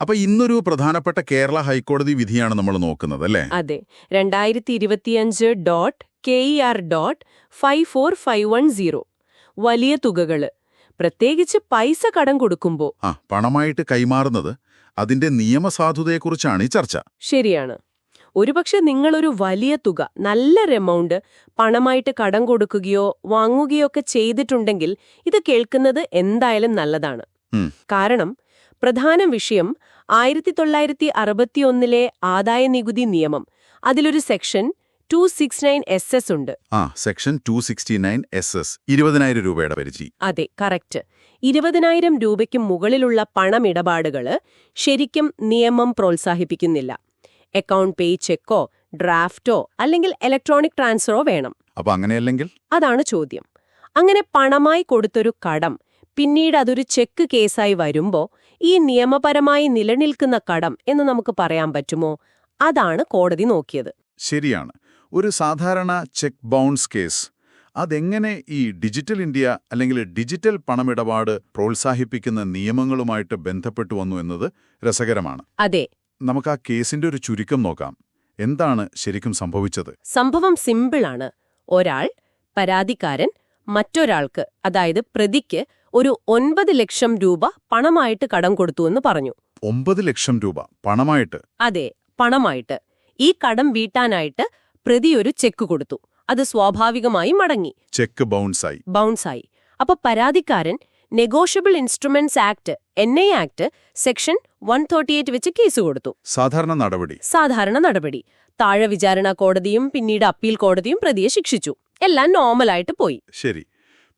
അപ്പൊ ഇന്നൊരു പ്രധാനപ്പെട്ട കേരള ഹൈക്കോടതി വിധിയാണ് നമ്മൾ നോക്കുന്നത് അല്ലേ? അതെ. രണ്ടായിരത്തി ഇരുപത്തിയഞ്ച് dot K E R dot five four five one zero. വലിയ തുകകൾ. പ്രത്യേകിച്ച് പൈസ കടം കൊടുക്കുമ്പോ. ആ പണമായിട്ട് കൈമാറുന്നത് അതിന്റെ നിയമസാധുതയെക്കുറിച്ചാണ് ഈ ചർച്ച. ശരിയാണ്. ഒരുപക്ഷെ നിങ്ങളൊരു വലിയ തുക നല്ലൊരു എമൗണ്ട് പണമായിട്ട് കടം കൊടുക്കുകയോ വാങ്ങുകയോ ഒക്കെ ചെയ്തിട്ടുണ്ടെങ്കിൽ ഇത് കേൾക്കുന്നത് എന്തായാലും നല്ലതാണ്. കാരണം പ്രധാന വിഷയം ആയിരത്തി തൊള്ളായിരത്തി അറുപത്തിയൊന്നിലെ ആദായ നികുതി നിയമം. അതിലൊരു section two six nine S S ഉണ്ട്. ആ section two sixty nine S S ഇരുപതിനായിരം രൂപയുടെ പരിധി. അതെ കറക്റ്റ്. ഇരുപതിനായിരം രൂപയ്ക്ക് മുകളിലുള്ള പണമിടപാടുകൾ ശരിക്കും നിയമം പ്രോത്സാഹിപ്പിക്കുന്നില്ല. അക്കൗണ്ട് പേ ചെക്കോ ഡ്രാഫ്റ്റോ അല്ലെങ്കിൽ ഇലക്ട്രോണിക് ട്രാൻസ്ഫറോ വേണം. അപ്പൊ അങ്ങനെയല്ലെങ്കിൽ? അതാണ് ചോദ്യം. അങ്ങനെ പണമായി കൊടുത്തൊരു കടം പിന്നീട് അതൊരു ചെക്ക് കേസായി വരുമ്പോ ഈ നിയമപരമായി നിലനിൽക്കുന്ന കടം എന്ന് നമുക്ക് പറയാൻ പറ്റുമോ? അതാണ് കോടതി നോക്കിയത്. ശരിയാണ്. ഒരു സാധാരണ ചെക്ക് ബൗൺസ് കേസ്. അതെങ്ങനെ ഈ ഡിജിറ്റൽ ഇന്ത്യ അല്ലെങ്കിൽ ഡിജിറ്റൽ പണമിടപാട് പ്രോത്സാഹിപ്പിക്കുന്ന നിയമങ്ങളുമായിട്ട് ബന്ധപ്പെട്ടു വന്നു എന്നത് രസകരമാണ്. അതെ. നമുക്ക് ആ കേസിന്റെ ഒരു ചുരുക്കം നോക്കാം. എന്താണ് ശരിക്കും സംഭവിച്ചത്? സംഭവം സിമ്പിളാണ്. ഒരാൾ പരാതിക്കാരൻ മറ്റൊരാൾക്ക് അതായത് പ്രതിക്ക് ഒരു ഒൻപത് ലക്ഷം രൂപ പണമായിട്ട് കടം കൊടുത്തുവെന്ന് പറഞ്ഞു. ഒമ്പത് ലക്ഷം രൂപ പണമായിട്ട്? അതെ പണമായിട്ട്. ഈ കടം വീട്ടാനായിട്ട് പ്രതി ഒരു ചെക്ക് കൊടുത്തു. അത് സ്വാഭാവികമായി മടങ്ങി. ചെക്ക് ബൗൺസായി. ബൗൺസായി. അപ്പൊ പരാതിക്കാരൻ negotiable instruments act N I act section one thirty വെച്ച് കേസ് കൊടുത്തു. സാധാരണ നടപടി. സാധാരണ നടപടി. താഴെ വിചാരണ കോടതിയും പിന്നീട് അപ്പീൽ കോടതിയും പ്രതിയെ ശിക്ഷിച്ചു. എല്ലാം നോർമലായിട്ട് പോയി. ശരി.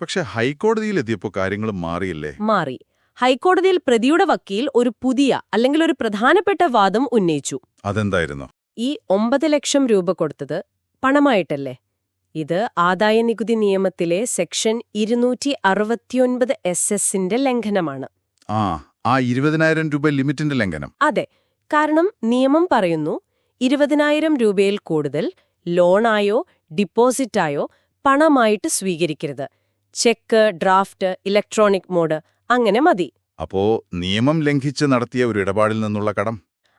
പക്ഷെ ഹൈക്കോടതിയിലെത്തിയപ്പോൾ കാര്യങ്ങൾ മാറിയില്ലേ? മാറി. ഹൈക്കോടതിയിൽ പ്രതിയുടെ വക്കീൽ ഒരു പുതിയ അല്ലെങ്കിൽ ഒരു പ്രധാനപ്പെട്ട വാദം ഉന്നയിച്ചു. അതെന്തായിരുന്നു? ഈ ഒമ്പത് ലക്ഷം രൂപ കൊടുത്തത് പണമായിട്ടല്ലേ? ഇത് ആദായ നികുതി നിയമത്തിലെ സെക്ഷൻ ഇരുന്നൂറ്റി അറുപത്തിയൊൻപത് എസ് എസിന്റെ ലംഘനമാണ്. ആ ആ ഇരുപതിനായിരം രൂപ ലിമിറ്റിന്റെ ലംഘനം. അതെ. കാരണം നിയമം പറയുന്നു ഇരുപതിനായിരം രൂപയിൽ കൂടുതൽ ലോണായോ ഡിപ്പോസിറ്റായോ പണമായിട്ട് സ്വീകരിക്കരുത്. ചെക്ക് ഡ്രാഫ്റ്റ് ഇലക്ട്രോണിക് മോഡ് അങ്ങനെ മതി. അപ്പോ നിയമം ലംഘിച്ച് നടത്തിയ ഒരു ഇടപാടിൽ നിന്നുള്ള കടം?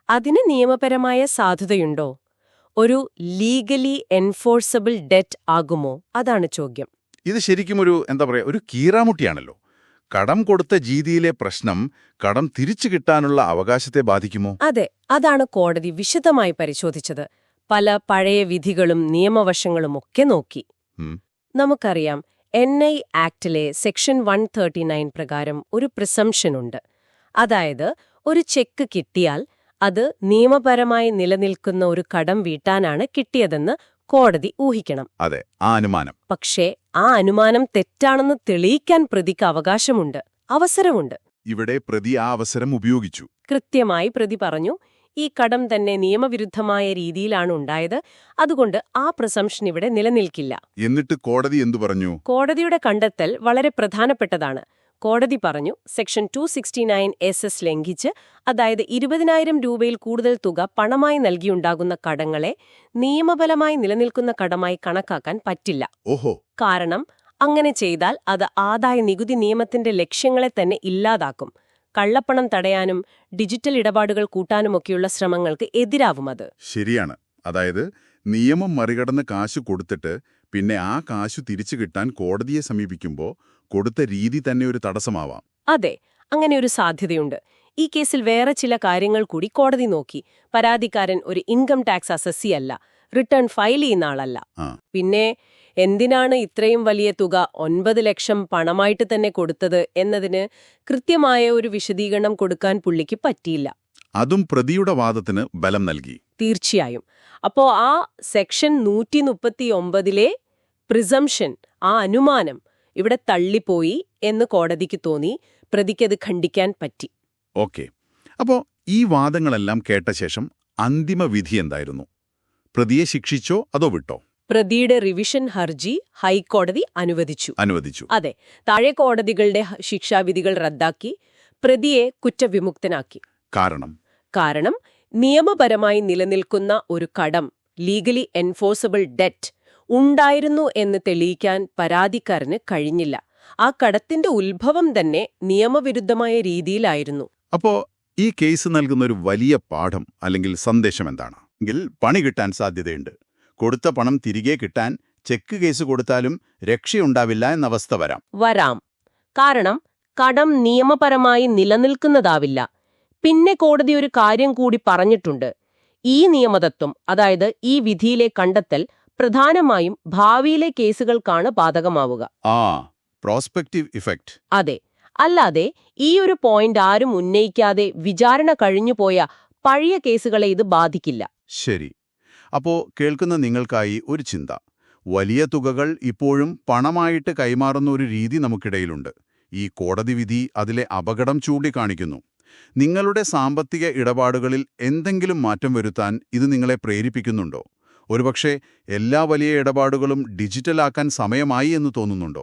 അതിന് നിയമപരമായ സാധുതയുണ്ടോ? ഒരു ലീഗലി എൻഫോഴ്സബിൾ ഡെറ്റ് ആകുമോ? അതാണ് ചോദ്യം. ഇത് ശരിക്കും ഒരു എന്താ പറയാ ഒരു കീറാമുട്ടിയാണല്ലോ. കടം കൊടുത്ത രീതിയിലെ പ്രശ്നം കടം തിരിച്ചു കിട്ടാനുള്ള അവകാശത്തെ ബാധിക്കുമോ? അതെ അതാണ് കോടതി വിശദമായി പരിശോധിച്ചത്. പല പഴയ വിധികളും നിയമവശങ്ങളും ഒക്കെ നോക്കി നമുക്കറിയാം എൻ ഐ ആക്ടിലെ സെക്ഷൻ വൺ തേർട്ടി നയൻ പ്രകാരം ഒരു പ്രിസംഷൻ ഉണ്ട്. അതായത് ഒരു ചെക്ക് കിട്ടിയാൽ അത് നിയമപരമായി നിലനിൽക്കുന്ന ഒരു കടം വീട്ടാനാണ് കിട്ടിയതെന്ന് കോടതി ഊഹിക്കണം. അതെ ആ അനുമാനം. പക്ഷേ ആ അനുമാനം തെറ്റാണെന്ന് തെളിയിക്കാൻ പ്രതിക്ക് അവകാശമുണ്ട് അവസരമുണ്ട്. ഇവിടെ പ്രതി ആ അവസരം ഉപയോഗിച്ചു. കൃത്യമായി പ്രതി പറഞ്ഞു ഈ കടം തന്നെ നിയമവിരുദ്ധമായ രീതിയിലാണ് ഉണ്ടായത്. അതുകൊണ്ട് ആ പ്രസംഷൻ ഇവിടെ നിലനിൽക്കില്ല. എന്നിട്ട് കോടതി എന്തു പറഞ്ഞു? കോടതിയുടെ കണ്ടെത്തൽ വളരെ പ്രധാനപ്പെട്ടതാണ്. കോടതി പറഞ്ഞു section two sixty nine S S ലംഘിച്ച് അതായത് ഇരുപതിനായിരം രൂപയിൽ കൂടുതൽ തുക പണമായി നൽകിയുണ്ടാകുന്ന കടങ്ങളെ നിയമപരമായി നിലനിൽക്കുന്ന കടമായി കണക്കാക്കാൻ പറ്റില്ല. ഓഹോ. കാരണം അങ്ങനെ ചെയ്താൽ അത് ആദായ നികുതി നിയമത്തിന്റെ ലക്ഷ്യങ്ങളെ തന്നെ ഇല്ലാതാക്കും. കള്ളപ്പണം തടയാനും ഡിജിറ്റൽ ഇടപാടുകൾ കൂട്ടാനുമൊക്കെയുള്ള ശ്രമങ്ങൾക്ക് എതിരാവും അത്. ശരിയാണ്. അതായത് നിയമം മറികടന്ന് കാശ് കൊടുത്തിട്ട് പിന്നെ ആ കാശ് തിരിച്ചു കിട്ടാൻ കോടതിയെ സമീപിക്കുമ്പോൾ കൊടുത്ത രീതി തന്നെ ഒരു തടസ്സമാവാം. അതെ അങ്ങനെ ഒരു സാധ്യതയുണ്ട്. ഈ കേസിൽ വേറെ ചില കാര്യങ്ങൾ കൂടി കോടതി നോക്കി. പരാതിക്കാരൻ ഒരു ഇൻകം ടാക്സ് അസസ്സി അല്ല. റിട്ടേൺ ഫയൽ ചെയ്യുന്ന ആളല്ല. പിന്നെ എന്തിനാണ് ഇത്രയും വലിയ തുക ഒൻപത് ലക്ഷം പണമായിട്ട് തന്നെ കൊടുത്തത് എന്നതിന് കൃത്യമായ ഒരു വിശദീകരണം കൊടുക്കാൻ പുള്ളിക്ക് പറ്റിയില്ല. അതും പ്രതിയുടെ വാദത്തിന് ബലം നൽകി. തീർച്ചയായും. അപ്പോ ആ സെക്ഷൻ നൂറ്റി മുപ്പത്തി ഒമ്പതിലെ പ്രിസംഷൻ ആ അനുമാനം ഇവിടെ തള്ളിപ്പോയി എന്ന് കോടതിക്ക് തോന്നി. പ്രതിക്കത് ഖണ്ഡിക്കാൻ പറ്റി. ഓക്കെ. അപ്പോ ഈ വാദങ്ങളെല്ലാം കേട്ട ശേഷം അന്തിമ വിധി എന്തായിരുന്നു? പ്രതിയെ ശിക്ഷിച്ചോ അതോ വിട്ടോ? പ്രതിയുടെ റിവിഷൻ ഹർജി ഹൈക്കോടതി അനുവദിച്ചു. അനുവദിച്ചു. അതെ താഴെ കോടതികളുടെ ശിക്ഷാവിധികൾ റദ്ദാക്കി പ്രതിയെ കുറ്റവിമുക്തനാക്കി. കാരണം? കാരണം നിയമപരമായി നിലനിൽക്കുന്ന ഒരു കടം ലീഗലി എൻഫോഴ്സബിൾ ഡെറ്റ് ഉണ്ടായിരുന്നു എന്ന് തെളിയിക്കാൻ പരാതിക്കാരന് കഴിഞ്ഞില്ല. ആ കടത്തിന്റെ ഉത്ഭവം തന്നെ നിയമവിരുദ്ധമായ രീതിയിലായിരുന്നു. അപ്പോ ഈ കേസ് നൽകുന്ന ഒരു വലിയ പാഠം അല്ലെങ്കിൽ സന്ദേശം എന്താണ്? എങ്കിൽ പണി കിട്ടാൻ സാധ്യതയുണ്ട്. കൊടുത്ത പണം തിരികെ കിട്ടാൻ ചെക്ക് കേസ് കൊടുത്താലും രക്ഷയുണ്ടാവില്ല എന്നവസ്ഥ വരാം. വരാം. കാരണം കടം നിയമപരമായി നിലനിൽക്കുന്നതാവില്ല. പിന്നെ കോടതി ഒരു കാര്യം കൂടി പറഞ്ഞിട്ടുണ്ട്. ഈ നിയമതത്വം അതായത് ഈ വിധിയിലെ കണ്ടെത്തൽ പ്രധാനമായും ഭാവിയിലെ കേസുകൾക്കാണ് ബാധകമാവുക. ആ പ്രോസ്പെക്റ്റീവ് ഇഫക്റ്റ് അതെ. അല്ലാതെ ഈ ഒരു പോയിന്റ് ആരും ഉന്നയിക്കാതെ വിചാരണ കഴിഞ്ഞുപോയ പഴയ കേസുകളെ ഇത് ബാധിക്കില്ല. ശരി. അപ്പോ കേൾക്കുന്ന നിങ്ങൾക്കായി ഒരു ചിന്ത. വലിയ തുകകൾ ഇപ്പോഴും പണമായിട്ട് കൈമാറുന്ന ഒരു രീതി നമുക്കിടയിലുണ്ട്. ഈ കോടതി വിധി അതിലെ അപകടം ചൂണ്ടിക്കാണിക്കുന്നു. നിങ്ങളുടെ സാമ്പത്തിക ഇടപാടുകളിൽ എന്തെങ്കിലും മാറ്റം വരുത്താൻ ഇത് നിങ്ങളെ പ്രേരിപ്പിക്കുന്നുണ്ടോ? ഒരുപക്ഷെ എല്ലാ വലിയ ഇടപാടുകളും ഡിജിറ്റലാക്കാൻ സമയമായി എന്ന് തോന്നുന്നുണ്ടോ?